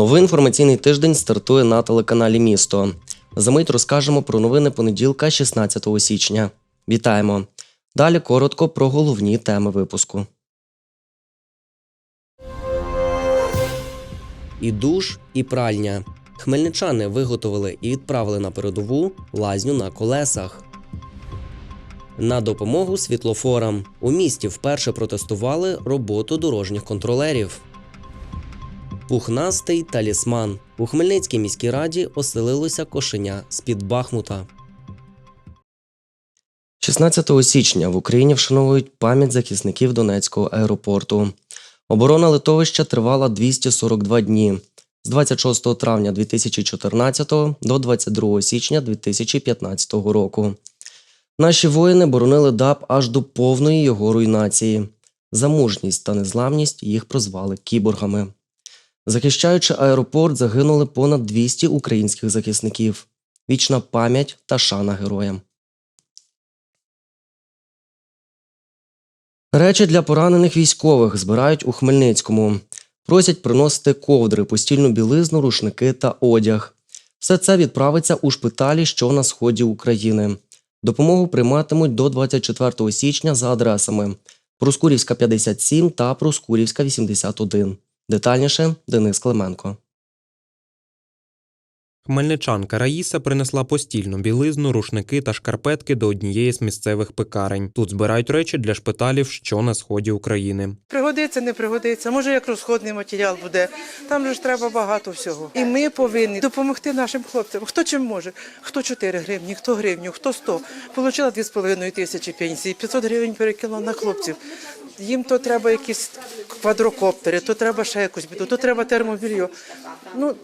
Новий інформаційний тиждень стартує на телеканалі Місто. Замить розкажемо про новини понеділка, 16 січня. Вітаємо! Далі коротко про головні теми випуску. І душ, і пральня. Хмельничани виготовили і відправили на передову лазню на колесах. На допомогу світлофорам у місті вперше протестували роботу дорожніх контролерів. Пухнастий талісман. У Хмельницькій міській раді оселилося кошеня з-під Бахмута. 16 січня в Україні вшановують пам'ять захисників Донецького аеропорту. Оборона литовища тривала 242 дні з 26 травня 2014 до 22 січня 2015 року. Наші воїни боронили ДАП аж до повної його руйнації. За мужність та незламність їх прозвали кіборгами. Захищаючи аеропорт, загинули понад 200 українських захисників. Вічна пам'ять та шана героям. Речі для поранених військових збирають у Хмельницькому. Просять приносити ковдри, постільну білизну, рушники та одяг. Все це відправиться у шпиталі, що на сході України. Допомогу прийматимуть до 24 січня за адресами Проскурівська 57 та Проскурівська 81. Детальніше Денис Клименко. Хмельничанка Раїса принесла постільну білизну, рушники та шкарпетки до однієї з місцевих пекарень. Тут збирають речі для шпиталів, що на сході України. Пригодиться, не пригодиться. Може, як розходний матеріал буде. Там же ж треба багато всього. І ми повинні допомогти нашим хлопцям. Хто чим може? Хто 4 гривні, хто гривню, хто 100. Получила 2,5 тисячі пенсії, 500 гривень перекинула на хлопців. Їм то треба якісь квадрокоптери, то треба ще якусь біду, то треба термобільйо. Ну,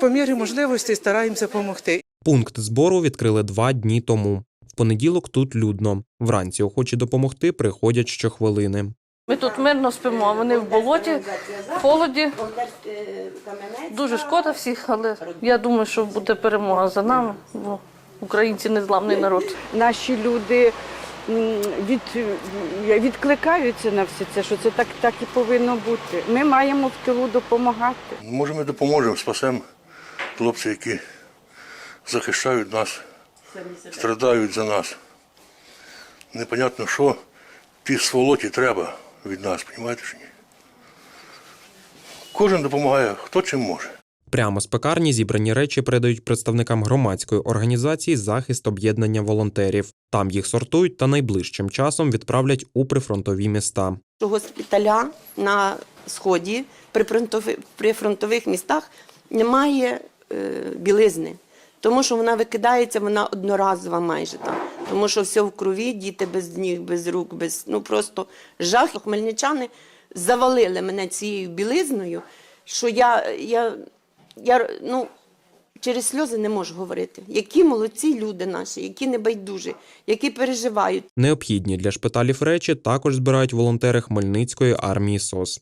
по мірі можливості стараємося допомогти. Пункт збору відкрили два дні тому. В понеділок тут людно. Вранці охочі допомогти приходять щохвилини. Ми тут мирно спимо, а вони в болоті, в холоді. Дуже шкода всіх, але я думаю, що буде перемога за нами. Бо українці незламний народ. наші люди від, відкликаються на все це, що це так, так і повинно бути. Ми маємо в тилу допомагати. Може, ми допоможемо, спасемо хлопців, які захищають нас, страдають за нас. Непонятно, що ті сволоті треба від нас, розумієте чи ні? Кожен допомагає, хто чим може. Прямо з пекарні зібрані речі передають представникам громадської організації Захист об'єднання волонтерів. Там їх сортують та найближчим часом відправлять у прифронтові міста. госпіталя на сході при фронтових, при фронтових містах немає білизни, тому що вона викидається, вона одноразова майже там. Тому що все в крові, діти без ніг, без рук, без ну просто жах. Хмельничани завалили мене цією білизною, що я, я, я ну. Через сльози не можу говорити. Які молодці люди наші, які небайдужі, які переживають. Необхідні для шпиталів речі також збирають волонтери Хмельницької армії СОС.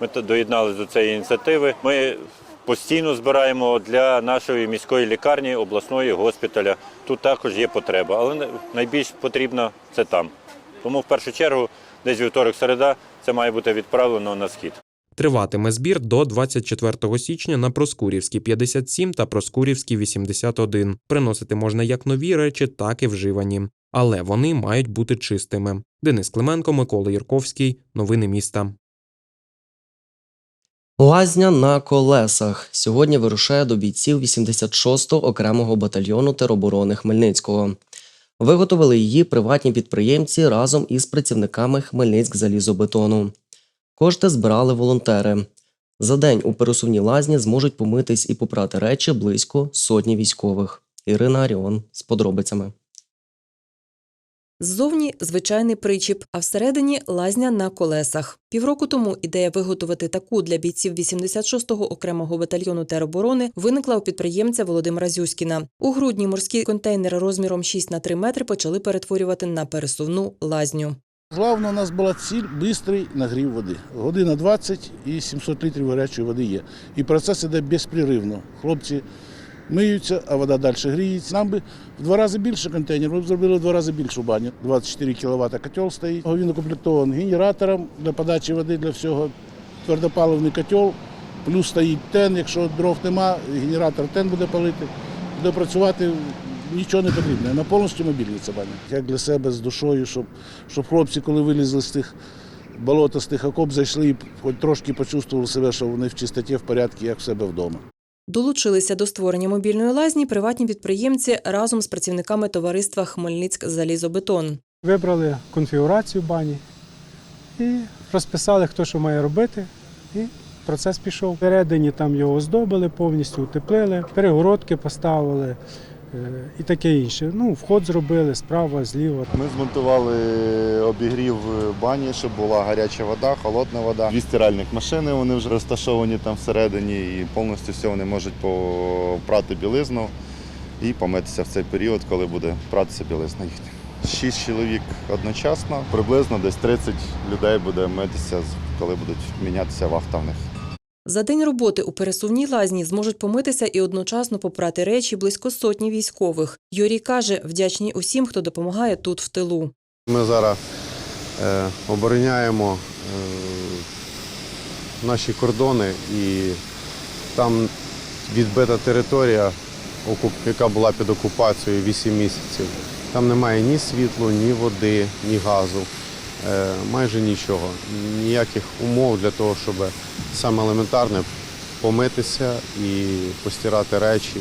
Ми доєдналися до цієї ініціативи. Ми постійно збираємо для нашої міської лікарні, обласної госпіталя. Тут також є потреба, але найбільш потрібно це там. Тому в першу чергу, десь вівторок-середа, це має бути відправлено на схід. Триватиме збір до 24 січня на Проскурівській 57 та Проскурівській 81. Приносити можна як нові речі, так і вживані. Але вони мають бути чистими. Денис Клименко, Микола Юрковський. Новини міста. Лазня на колесах сьогодні вирушає до бійців 86-го окремого батальйону тероборони Хмельницького. Виготовили її приватні підприємці разом із працівниками Хмельницькзалізобетону. Кошти збирали волонтери. За день у пересувній лазні зможуть помитись і попрати речі близько сотні військових. Ірина Аріон з подробицями. Ззовні звичайний причіп, а всередині лазня на колесах. Півроку тому ідея виготовити таку для бійців 86-го окремого батальйону тероборони виникла у підприємця Володимира Зюськіна. У грудні морські контейнери розміром 6 на 3 метри почали перетворювати на пересувну лазню. Главне, у нас була ціль швидкий нагрів води. Година 20 і 700 літрів гарячої води є. І процес іде безпреривно. Хлопці миються, а вода далі гріється. Нам би в два рази більше контейнерів, ми б зробили в два рази більшу баню. 24 кВт котел стоїть. Він укомплектований генератором для подачі води для всього. Твердопаливний котел, плюс стоїть тен, якщо дров нема, генератор тен буде палити. Буде працювати нічого не потрібно. Вона повністю мобільна ця баня. Як для себе з душою, щоб, щоб хлопці, коли вилізли з тих болота, з тих окоп, зайшли і хоч трошки почувствували себе, що вони в чистоті, в порядку, як в себе вдома. Долучилися до створення мобільної лазні приватні підприємці разом з працівниками товариства Хмельницьк залізобетон. Вибрали конфігурацію бані і розписали, хто що має робити. І процес пішов. Всередині там його оздобили, повністю утеплили, перегородки поставили і таке інше. Ну, вход зробили справа, зліва. Ми змонтували обігрів бані, щоб була гаряча вода, холодна вода. Дві стиральних машини вони вже розташовані там всередині і повністю все вони можуть попрати білизну і помитися в цей період, коли буде пратися білизна їхня. Шість чоловік одночасно, приблизно десь 30 людей буде митися, коли будуть мінятися вахта в них. За день роботи у пересувній лазні зможуть помитися і одночасно попрати речі близько сотні військових. Юрій каже, вдячні усім, хто допомагає тут в тилу. Ми зараз е, обороняємо е, наші кордони і там відбита територія, яка була під окупацією 8 місяців. Там немає ні світлу, ні води, ні газу, е, майже нічого. Ніяких умов для того, щоб саме елементарне помитися і постирати речі.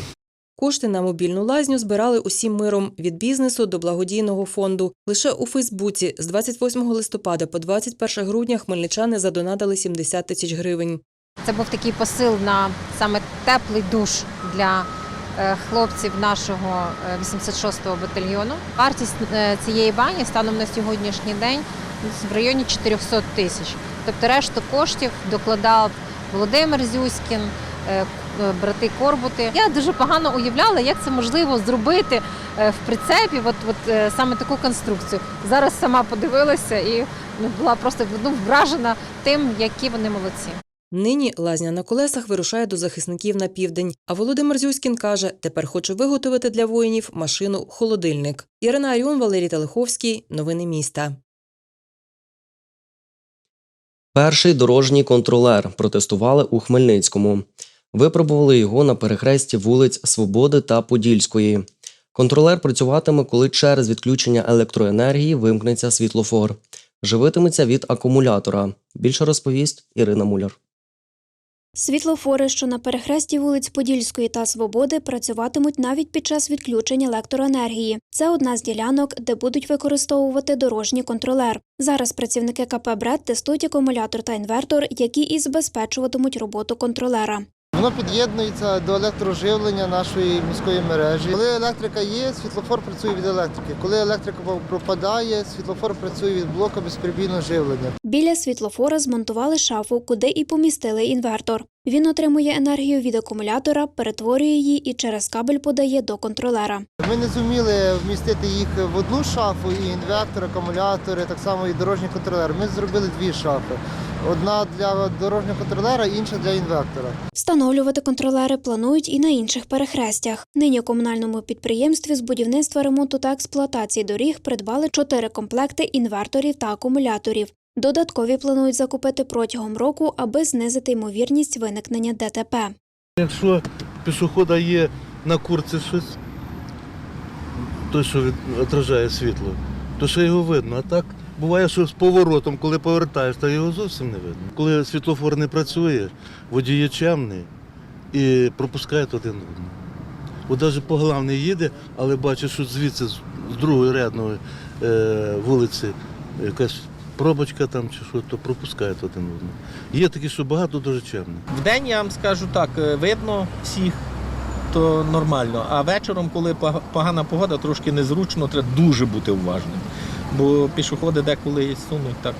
Кошти на мобільну лазню збирали усім миром від бізнесу до благодійного фонду. Лише у Фейсбуці з 28 листопада по 21 грудня хмельничани задонатили 70 тисяч гривень. Це був такий посил на саме теплий душ для е, хлопців нашого е, 86-го батальйону. Вартість е, цієї бані станом на сьогоднішній день в районі 400 тисяч. Тобто решту коштів докладав Володимир Зюськін, е, е, брати Корбути. Я дуже погано уявляла, як це можливо зробити е, в прицепі, от, от саме таку конструкцію. Зараз сама подивилася і ну, була просто ну, вражена тим, які вони молодці. Нині лазня на колесах вирушає до захисників на південь. А Володимир Зюськін каже, тепер хоче виготовити для воїнів машину холодильник. Ірина Аріон, Валерій Телеховський. Новини міста. Перший дорожній контролер протестували у Хмельницькому. Випробували його на перехресті вулиць Свободи та Подільської. Контролер працюватиме, коли через відключення електроенергії вимкнеться світлофор. Живитиметься від акумулятора. Більше розповість Ірина Муляр. Світлофори, що на перехресті вулиць Подільської та Свободи, працюватимуть навіть під час відключення електроенергії. Це одна з ділянок, де будуть використовувати дорожній контролер. Зараз працівники КП «Бред» тестують акумулятор та інвертор, які і забезпечуватимуть роботу контролера. Воно під'єднується до електроживлення нашої міської мережі. Коли електрика є, світлофор працює від електрики. Коли електрика пропадає, світлофор працює від блока безперебійного живлення. Біля світлофора змонтували шафу, куди і помістили інвертор. Він отримує енергію від акумулятора, перетворює її і через кабель подає до контролера. Ми не зуміли вмістити їх в одну шафу, і інвертор, акумулятори, так само і дорожній контролер. Ми зробили дві шафи: одна для дорожнього контролера, інша для інвертора. Встановлювати контролери планують і на інших перехрестях. Нині у комунальному підприємстві з будівництва, ремонту та експлуатації доріг придбали чотири комплекти інверторів та акумуляторів. Додаткові планують закупити протягом року, аби знизити ймовірність виникнення ДТП. Якщо пішохода є на курці щось, той, що від- відражає світло, то ще його видно. А так буває, що з поворотом, коли повертаєш, то його зовсім не видно. Коли світлофор не працює, водій є чемний і пропускає один одного. От навіть по главній їде, але бачить, що звідси з з другої рядної е, вулиці якась пробочка там чи що, то пропускає один одного. Є такі, що багато дуже чемних. Вдень я вам скажу так, е, видно всіх, то нормально. А вечором, коли погана погода, трошки незручно, треба дуже бути уважним. Бо пішоходи деколи сунуть так,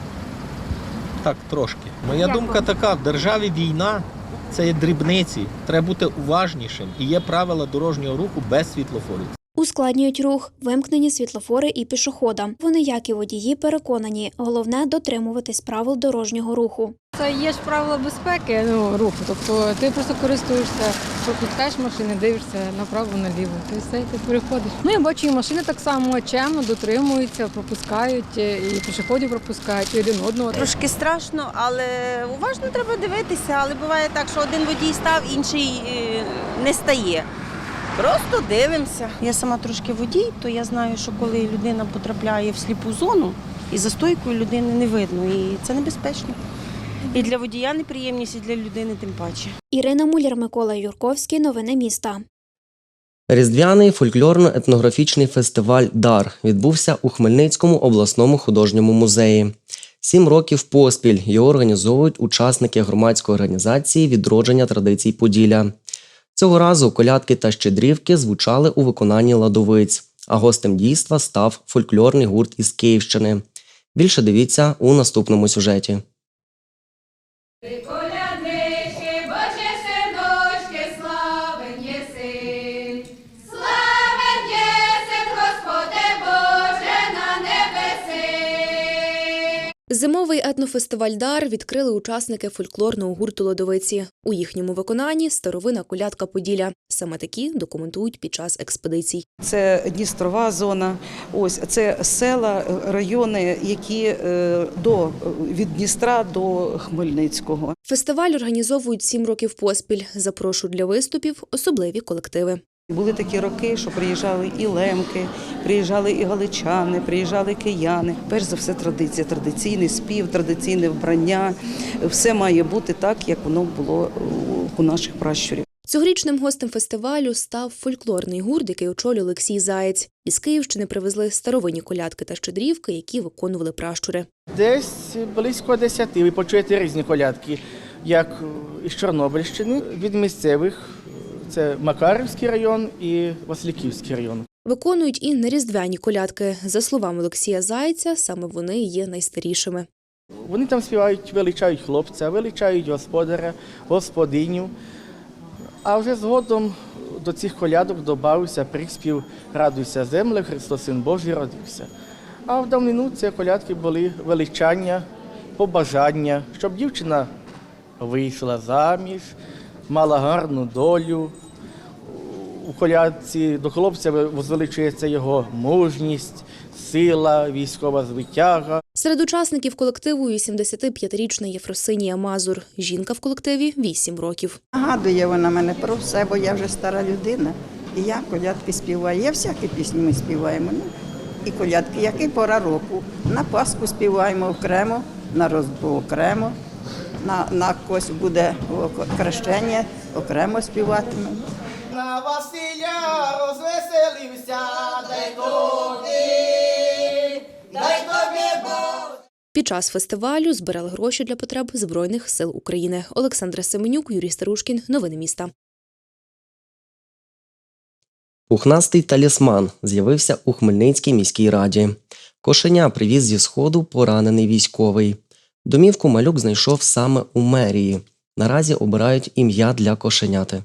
так трошки. Моя думка така: в державі війна це є дрібниці. Треба бути уважнішим. І є правила дорожнього руху без світлофорів. Ускладнюють рух, вимкнені світлофори і пішохода. Вони, як і водії, переконані, головне дотримуватись правил дорожнього руху. Це є ж правила безпеки ну, руху. Тобто ти просто користуєшся, пропускаєш машини, дивишся направо, наліво. Ти все, ти переходиш. Ну, я бачу, і машини так само чемно дотримуються, пропускають, е, і пішоходів пропускають, і один одного. Трошки страшно, але уважно треба дивитися. Але буває так, що один водій став, інший е, не стає. Просто дивимося. Я сама трошки водій, то я знаю, що коли людина потрапляє в сліпу зону, і за стойкою людини не видно, і це небезпечно. І для водія неприємність, і для людини тим паче. Ірина Муляр, Микола Юрковський. Новини міста. Різдвяний фольклорно-етнографічний фестиваль Дар відбувся у Хмельницькому обласному художньому музеї. Сім років поспіль його організовують учасники громадської організації відродження традицій Поділля. Цього разу колядки та щедрівки звучали у виконанні ладовиць, а гостем дійства став фольклорний гурт із Київщини. Більше дивіться у наступному сюжеті. Зимовий етнофестиваль Дар відкрили учасники фольклорного гурту Лодовиці. У їхньому виконанні старовина колядка Поділля. Саме такі документують під час експедицій. Це Дністрова зона. Ось це села, райони, які е, до від Дністра до Хмельницького. Фестиваль організовують сім років поспіль. Запрошують для виступів особливі колективи. Були такі роки, що приїжджали і лемки, приїжджали і галичани, приїжджали кияни. Перш за все, традиція, традиційний спів, традиційне вбрання. Все має бути так, як воно було у наших пращурів. Цьогорічним гостем фестивалю став фольклорний гурт, який очолює Олексій Заєць. Із Київщини привезли старовинні колядки та щедрівки, які виконували пращури. Десь близько десяти. Ви почуєте різні колядки, як із Чорнобильщини, від місцевих. Це Макарівський район і Васильківський район. Виконують і неріздвяні колядки. За словами Олексія Зайця, саме вони є найстарішими. Вони там співають, величають хлопця, величають господаря, господиню. А вже згодом до цих колядок додався приспів Радуйся земле, Христос Син Божий родився. А в давнину ці колядки були величання, побажання, щоб дівчина вийшла заміж, мала гарну долю. У колядці до хлопця возвеличується його мужність, сила, військова звитяга. Серед учасників колективу 85-річна Єфросинія Мазур. Жінка в колективі 8 років. Нагадує вона мене про все, бо я вже стара людина. І я колядки співаю. Я всякі пісні ми співаємо. Ну, і колядки, який пора року. На Пасху співаємо окремо, на Різдво окремо, на, на когось буде хрещення, окремо співатимемо. На Василя розвеселився, дай тобі, дай тобі Бог. Під час фестивалю збирали гроші для потреб Збройних сил України. Олександра Семенюк, Юрій Старушкін. Новини міста. Пухнастий талісман з'явився у Хмельницькій міській раді. Кошеня привіз зі сходу поранений військовий. Домівку малюк знайшов саме у мерії. Наразі обирають ім'я для кошеняти.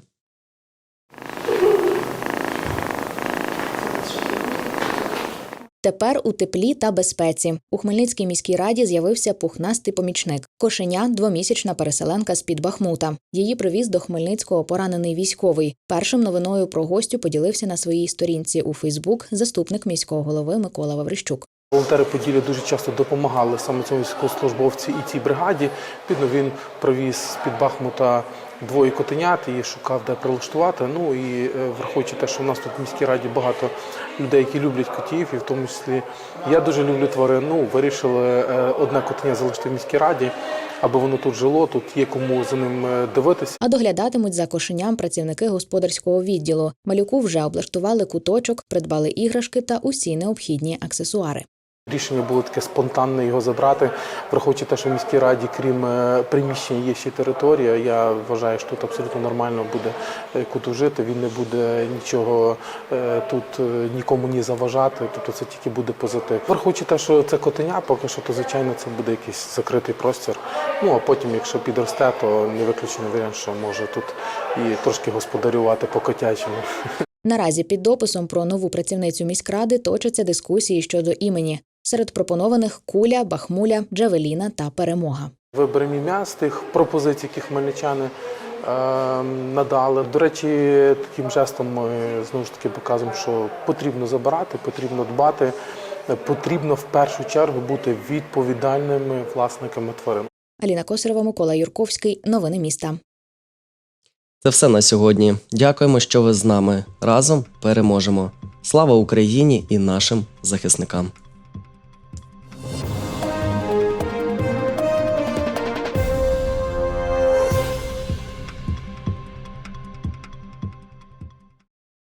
Тепер у теплі та безпеці у Хмельницькій міській раді з'явився пухнастий помічник. Кошеня двомісячна переселенка з під Бахмута. Її привіз до Хмельницького поранений військовий. Першим новиною про гостю поділився на своїй сторінці у Фейсбук заступник міського голови Микола Ваврищук. Волонтери Поділля дуже часто допомагали саме цьому військовослужбовцю і цій бригаді. Відповідно, він привіз з-під Бахмута двоє котенят і шукав, де прилаштувати. Ну і е, враховуючи те, що в нас тут в міській раді багато людей, які люблять котів, і в тому числі я дуже люблю тварин. Ну, вирішили е, одне котеня залишити в міській раді, аби воно тут жило, тут є кому за ним е, дивитися. А доглядатимуть за кошеням працівники господарського відділу. Малюку вже облаштували куточок, придбали іграшки та усі необхідні аксесуари. Рішення було таке спонтанне його забрати, враховуючи те, що в міській раді, крім е, приміщення, є ще територія. Я вважаю, що тут абсолютно нормально буде е, куту жити. Він не буде нічого е, тут нікому ні заважати. Тобто це тільки буде позитив. Враховуючи те, що це котеня, поки що, то звичайно це буде якийсь закритий простір. Ну а потім, якщо підросте, то не виключений варіант, що може тут і трошки господарювати по котячому. Наразі під дописом про нову працівницю міськради точаться дискусії щодо імені. Серед пропонованих куля, бахмуля, джавеліна та перемога. Виберемо ім'я з тих пропозицій, які хмельничани е, надали. До речі, таким жестом ми знову ж таки показуємо, що потрібно забирати, потрібно дбати, потрібно в першу чергу бути відповідальними власниками тварин. Аліна Косарова, Микола Юрковський. Новини міста. Це все на сьогодні. Дякуємо, що ви з нами. Разом переможемо. Слава Україні і нашим захисникам!